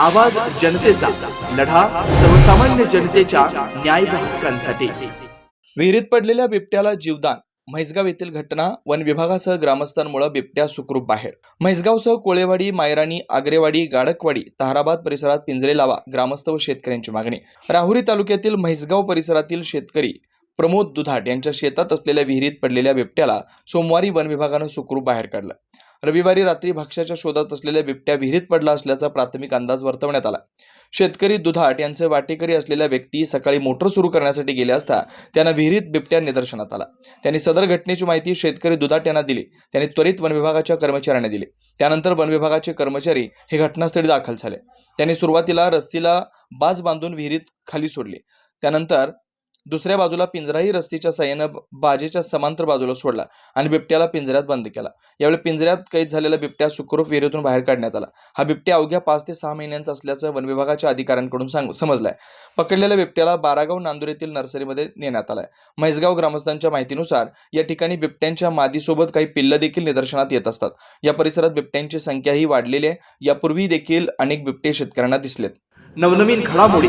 आवाज जनतेचा लढा सर्वसामान्य जनतेच्या न्याय हक्कांसाठी. विहिरीत पडलेल्या बिबट्याला जीवदान. म्हैसगाव येथील घटना वन विभागासह ग्रामस्थांमुळे बिबट्या सुखरूप बाहेर. म्हैसगावसह कोळेवाडी मायराणी आग्रेवाडी गाडकवाडी ताराबाद परिसरात पिंजरे लावा ग्रामस्थ व शेतकऱ्यांची मागणी. राहुरी तालुक्यातील म्हैसगाव परिसरातील शेतकरी प्रमोद दुधाट यांच्या शेतात असलेल्या विहिरीत पडलेल्या बिबट्याला सोमवारी वन विभागानं सुखरूप बाहेर काढलं. रविवारी रात्री भक्ष्याच्या शोधात असलेल्या बिबट्या विहिरीत पडला असल्याचा प्राथमिक अंदाज वर्तवण्यात आला. शेतकरी दुधाट यांचे वाटेकरी असलेल्या व्यक्ती सकाळी मोटर सुरू करण्यासाठी गेले असता त्यांना विहिरीत बिबट्या निदर्शनात आला. त्यांनी सदर घटनेची माहिती शेतकरी दुधाट यांना दिली. त्यांनी त्वरित वन विभागाच्या कर्मचाऱ्यांना दिली. त्यानंतर वन विभागाचे कर्मचारी हे घटनास्थळी दाखल झाले. त्यांनी सुरुवातीला रस्तीला बाज बांधून विहिरीत खाली सोडली. त्यानंतर दुसऱ्या बाजूला पिंजराही रस्तीच्या साह्यानं बाजेच्या समांतर बाजूला सोडला आणि बिबट्याला पिंजऱ्यात बंद केला. यावेळी पिंजऱ्यात कैद झालेला बिबट्या सुखरूप विहिरीतून बाहेर काढण्यात आला. हा बिबट्या अवघ्या पाच ते सहा महिन्यांचा असल्याचं वन विभागाच्या अधिकाऱ्यांकडून सांग समजलंय. पकडलेल्या बिबट्याला बारागाव नांदूर येथील नर्सरीमध्ये नेण्यात आलाय. म्हैसगाव ग्रामस्थांच्या माहितीनुसार या ठिकाणी बिबट्यांच्या मादीसोबत काही पिल्लं देखील निदर्शनात येत असतात. या परिसरात बिबट्यांची संख्याही वाढलेली आहे. यापूर्वी देखील अनेक बिबटे शेतकऱ्यांना दिसलेत. नवनवीन घडामोडी